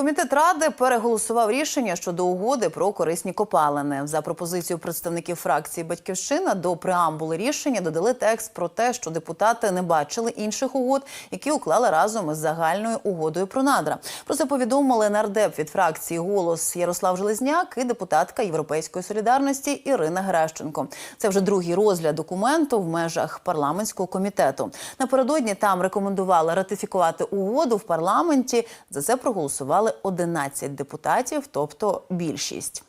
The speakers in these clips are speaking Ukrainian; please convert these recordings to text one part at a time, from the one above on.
Комітет ради переголосував рішення щодо угоди про корисні копалини. За пропозицією представників фракції Батьківщина до преамбули рішення додали текст про те, що депутати не бачили інших угод, які уклали разом із загальною угодою про надра. Про це повідомили нардеп від фракції Голос Ярослав Железняк і депутатка Європейської солідарності Ірина Геращенко. Це вже другий розгляд документу в межах парламентського комітету. Напередодні там рекомендували ратифікувати угоду в парламенті. За це проголосували 11 депутатів, тобто більшість.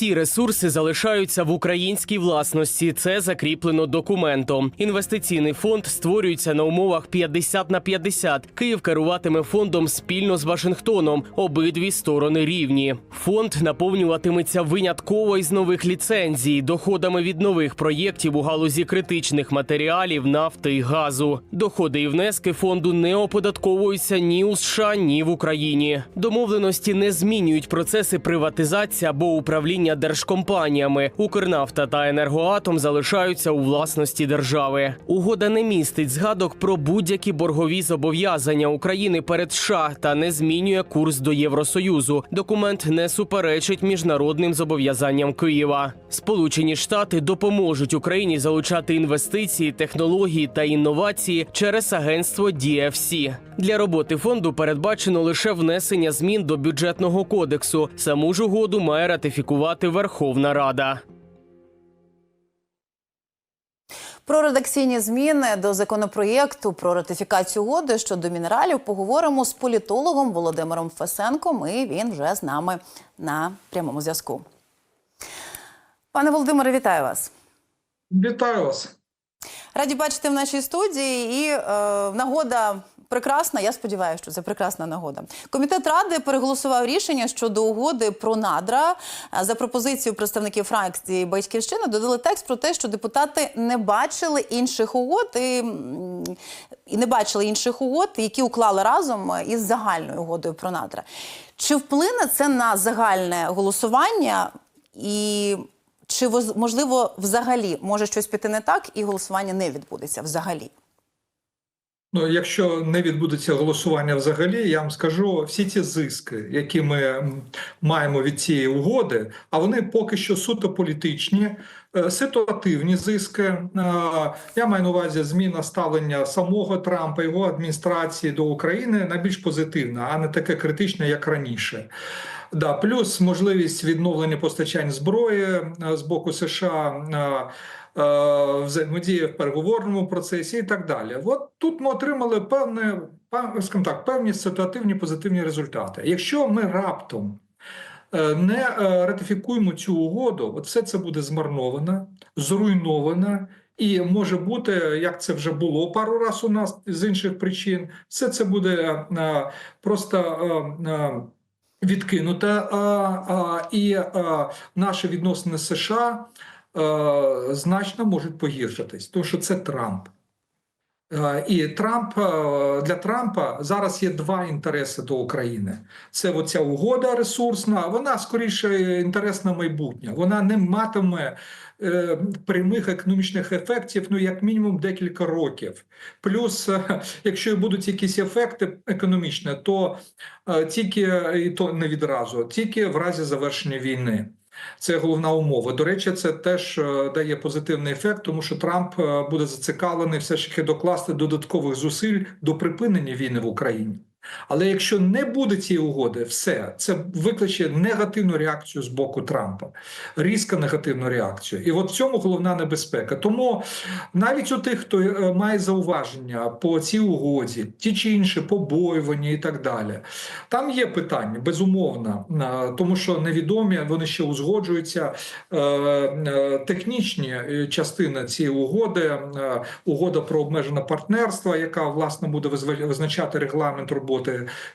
Всі ресурси залишаються в українській власності. Це закріплено документом. Інвестиційний фонд створюється на умовах 50 на 50. Київ керуватиме фондом спільно з Вашингтоном. Обидві сторони рівні. Фонд наповнюватиметься винятково із нових ліцензій, доходами від нових проєктів у галузі критичних матеріалів, нафти і газу. Доходи і внески фонду не оподатковуються ні у США, ні в Україні. Домовленості не змінюють процеси приватизації або управління держкомпаніями. Укрнафта та енергоатом залишаються у власності держави. Угода не містить згадок про будь-які боргові зобов'язання України перед США та не змінює курс до Євросоюзу. Документ не суперечить міжнародним зобов'язанням Києва. Сполучені Штати допоможуть Україні залучати інвестиції, технології та інновації через агентство DFC. Для роботи фонду передбачено лише внесення змін до бюджетного кодексу. Саму ж угоду має ратифікувати Верховна Рада. Про редакційні зміни до законопроєкту про ратифікацію угоди щодо мінералів поговоримо з політологом Володимиром Фесенком. І він вже з нами на прямому зв'язку. Пане Володимире, вітаю вас. Вітаю вас. Раді бачити в нашій студії. І е, нагода прекрасна. Я сподіваюся, що це прекрасна нагода. Комітет ради переголосував рішення щодо угоди про надра. Е, За пропозицією представників фракції Батьківщина додали текст про те, що депутати не бачили інших угод і, і не бачили інших угод, які уклали разом із загальною угодою про надра. Чи вплине це на загальне голосування і? Чи можливо взагалі може щось піти не так, і голосування не відбудеться взагалі? Ну, якщо не відбудеться голосування взагалі, я вам скажу всі ці зиски, які ми маємо від цієї угоди, а вони поки що суто політичні, е, ситуативні зиски. Е, Я маю на увазі зміна ставлення самого Трампа, його адміністрації до України на більш позитивна, а не таке критичне, як раніше. Да, плюс можливість відновлення постачань зброї е, з боку США. Е, Взаємодія в переговорному процесі і так далі. От тут ми отримали певне, скажімо так, певні ситуативні позитивні результати. Якщо ми раптом е, не е, ратифікуємо цю угоду, от все це буде змарновано, зруйновано. І може бути, як це вже було пару разів у нас з інших причин, все це буде е, просто е, відкинуто, е, е, і е, наші відносини з США значно можуть погіршитись, тому що це Трамп. Е, І Трамп е, для Трампа зараз є два інтереси до України. Це оця угода ресурсна. Вона скоріше інтерес на майбутнє. Вона не матиме е, прямих економічних ефектів, ну як мінімум декілька років. Плюс, е, якщо будуть якісь ефекти економічні, то е, тільки і то не відразу, тільки в разі завершення війни. Це головна умова. До речі, це теж е, дає позитивний ефект, тому що Трамп е, буде зацікавлений все ж таки докласти додаткових зусиль до припинення війни в Україні. Але якщо не буде цієї угоди, все це викличе негативну реакцію з боку Трампа, різко негативну реакцію. І от в цьому головна небезпека. Тому навіть у тих, хто е, має зауваження по цій угоді, ті чи інші побоювання і так далі, там є питання, безумовно, е, тому що невідомі вони ще узгоджуються. Е, Технічні частини цієї угоди, угода про обмежене партнерство, яка власне буде визначати регламент роботи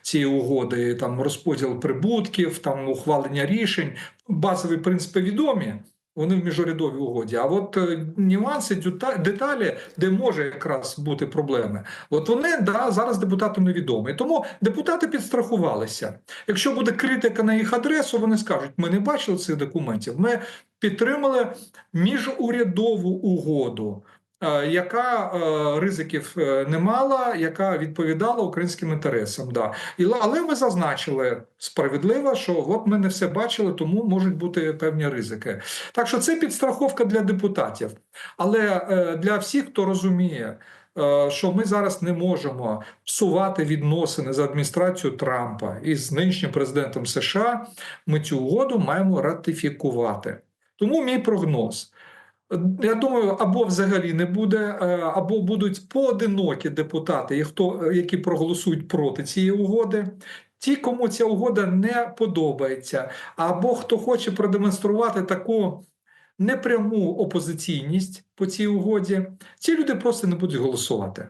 цієї угоди, там розподіл прибутків, там ухвалення рішень. Базові принципи відомі. Вони в міжурядовій угоді. А от е, нюанси, деталі, де може якраз бути проблеми, от вони да зараз депутатам невідомі. Тому депутати підстрахувалися. Якщо буде критика на їх адресу, вони скажуть: ми не бачили цих документів. Ми підтримали міжурядову угоду. Е, яка е, ризиків е, не мала, яка відповідала українським інтересам. Да. Але ми зазначили справедливо, що от ми не все бачили, тому можуть бути певні ризики. Так що це підстраховка для депутатів. Але для всіх, хто розуміє, що ми зараз не можемо псувати відносини з адміністрацією Трампа і з нинішнім президентом США, ми цю угоду маємо ратифікувати. Тому мій прогноз. Я думаю, або взагалі не буде, е, або будуть поодинокі депутати, які проголосують проти цієї угоди. Ті, кому ця угода не подобається, або хто хоче продемонструвати таку непряму опозиційність по цій угоді, ці люди просто не будуть голосувати.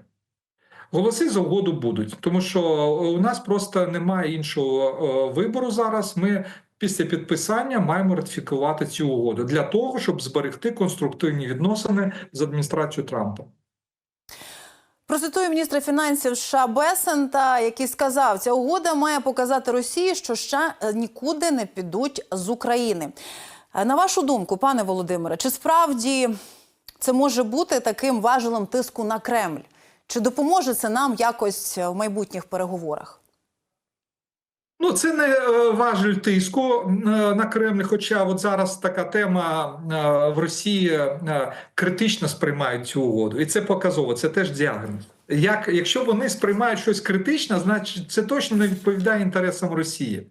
Голоси за угоду будуть, тому що у нас просто немає іншого е, вибору зараз. Ми після підписання маємо ратифікувати цю угоду для того, щоб зберегти конструктивні відносини з адміністрацією Трампа. Процитую міністра фінансів США Бесента, який сказав, ця угода має показати Росії, що США нікуди не підуть з України. Е, На вашу думку, пане Володимире, чи справді це може бути таким важелем тиску на Кремль? Чи допоможе це нам якось в майбутніх переговорах? Ну, це не е, важель тиску е, на Кремль. Хоча от зараз така тема е, в Росії критично сприймають цю угоду, і це показово. Це теж діагноз. Як якщо вони сприймають щось критично, значить це точно не відповідає інтересам Росії.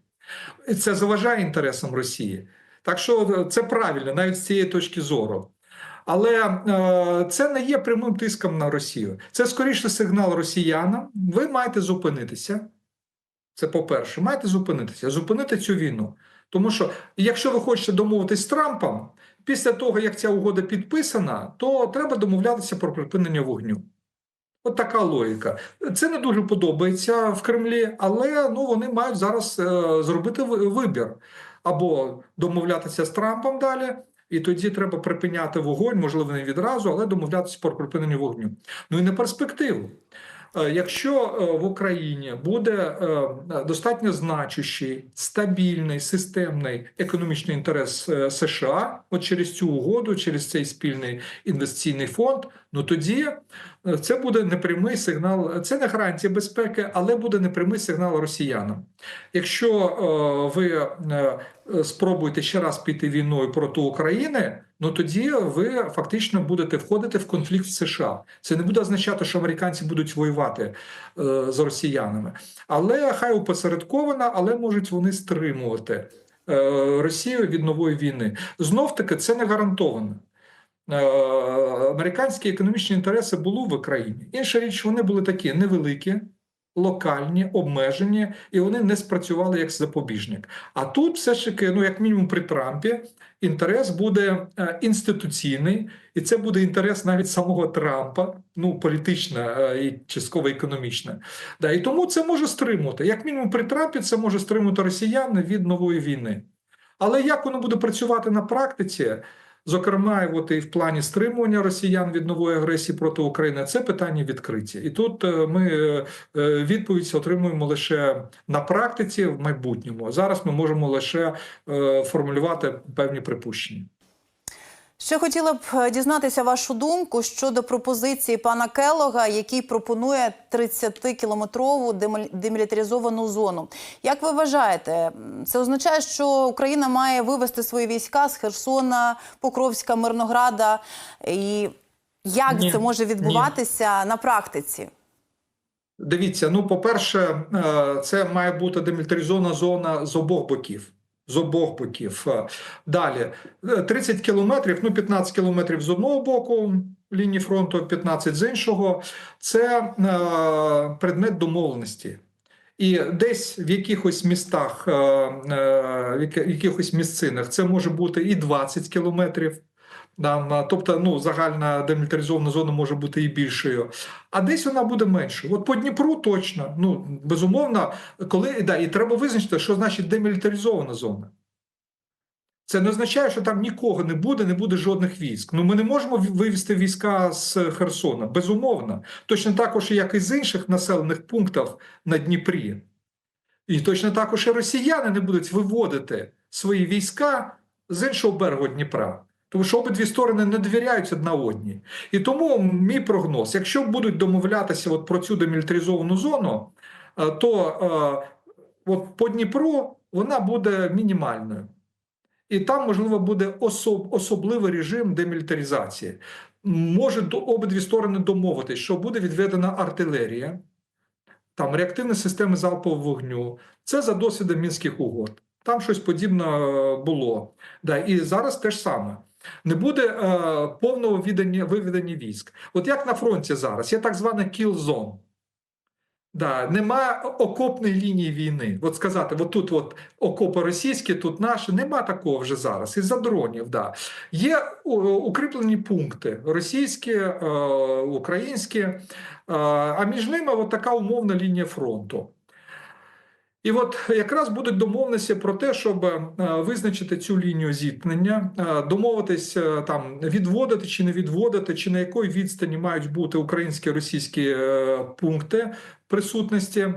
Це заважає інтересам Росії. Так що це правильно, навіть з цієї точки зору. Але це не є прямим тиском на Росію. Це скоріше сигнал росіянам. Ви маєте зупинитися. Це по-перше, маєте зупинитися, зупинити цю війну. Тому що якщо ви хочете домовитись з Трампом, після того, як ця угода підписана, то треба домовлятися про припинення вогню. От така логіка. Це не дуже подобається в Кремлі, але ну, вони мають зараз е, зробити вибір або домовлятися з Трампом далі. І тоді треба припиняти вогонь, можливо, не відразу, але домовлятися про припинення вогню. Ну і на перспективу. Е, Якщо е, в Україні буде е, достатньо значущий, стабільний, системний економічний інтерес США, от через цю угоду, через цей спільний інвестиційний фонд, ну тоді це буде непрямий сигнал. Це не гарантія безпеки, але буде непрямий сигнал росіянам. Якщо ви спробуєте ще раз піти війною проти України, ну тоді ви фактично будете входити в конфлікт з США. Це не буде означати, що американці будуть воювати е, з росіянами, але хай опосередковано, але можуть вони стримувати е, Росію від нової війни. Знов таки це не гарантовано. Е, Американські економічні інтереси були в Україні. Інша річ, вони були такі невеликі, локальні, обмежені, і вони не спрацювали як запобіжник. А тут все ж таки, ну як мінімум при Трампі, інтерес буде е, інституційний, і це буде інтерес навіть самого Трампа, ну політично е, і частково економічно. Да, і тому це може стримувати. Як мінімум при Трампі це може стримувати росіян від нової війни. Але як воно буде працювати на практиці? Зокрема, і от і в плані стримування росіян від нової агресії проти України, це питання відкриті. І тут е, ми е, е, відповідь отримуємо лише на практиці в майбутньому. Зараз ми можемо лише формулювати певні припущення. Ще хотіла б е, дізнатися вашу думку щодо пропозиції пана Келога, який пропонує 30-кілометрову деміль- демілітаризовану зону. Як ви вважаєте, це означає, що Україна має вивести свої війська з Херсона, Покровська, Мирнограда? І як Ні, це може відбуватися на практиці? Дивіться, ну, по-перше, е, це має бути демілітаризована зона з обох боків. З обох боків. Е, Далі е, 30 кілометрів, ну 15 кілометрів з одного боку лінії фронту, 15 з іншого. Це е, предмет домовленості. І десь в якихось містах, е, е, в якихось місцинах це може бути і 20 кілометрів. Тобто, ну, загальна демілітаризована зона може бути і більшою, а десь вона буде меншою. От по Дніпру точно, ну безумовно, коли да, і треба визначити, що значить демілітаризована зона. Це не означає, що там нікого не буде, не буде жодних військ. Ну ми не можемо вивести війська з Херсона, безумовно. Точно також, як і з інших населених пунктів на Дніпрі. І точно також і росіяни не будуть виводити свої війська з іншого берегу Дніпра. Тому що обидві сторони не довіряють одна одній. І тому мій прогноз: якщо будуть домовлятися от про цю демілітаризовану зону, е, то е, от по Дніпру вона буде мінімальною. І там, можливо, буде особ, особливий режим демілітаризації. Можуть обидві сторони домовитись, що буде відведена артилерія, там реактивні системи залпового вогню. Це за досвідом мінських угод. Там щось подібне е, було. Да, і зараз те ж саме. Не буде е, повного віддання, виведення військ. От як на фронті зараз, є так звана kill zone. Да, нема окопної лінії війни. От сказати, от тут от окопи російські, тут наші, нема такого вже зараз. Із-за дронів, да. Є укріплені пункти російські, е, українські, е, а між ними от така умовна лінія фронту. І от якраз будуть домовленості про те, щоб е, визначити цю лінію зіткнення, е, домовитись е, там відводити чи не відводити, чи на якої відстані мають бути українські російські пункти присутності.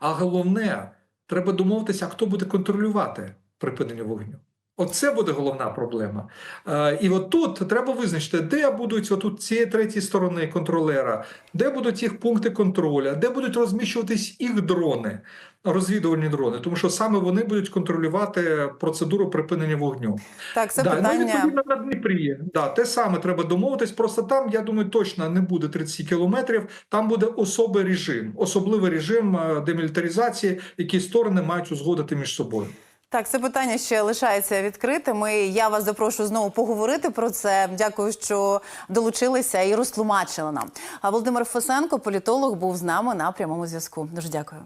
А головне, треба домовитися, хто буде контролювати припинення вогню. Оце буде головна проблема. Е, І от тут треба визначити, де будуть отут цієї третьої сторони контролера, де будуть їх пункти контроля, де будуть розміщуватись їх дрони, розвідувальні дрони, тому що саме вони будуть контролювати процедуру припинення вогню. Так, це да, Ну, питання. відповідно на Дніпрі. Да, те саме треба домовитись. Просто там, я думаю, точно не буде 30 кілометрів. Там буде особий режим, особливий режим е, демілітаризації, який сторони мають узгодити між собою. Так, це питання ще лишається відкритим. І я вас запрошую знову поговорити про це. Дякую, що долучилися і розтлумачили нам. А Володимир Фесенко, політолог, був з нами на прямому зв'язку. Дуже дякую.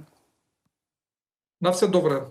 На все добре.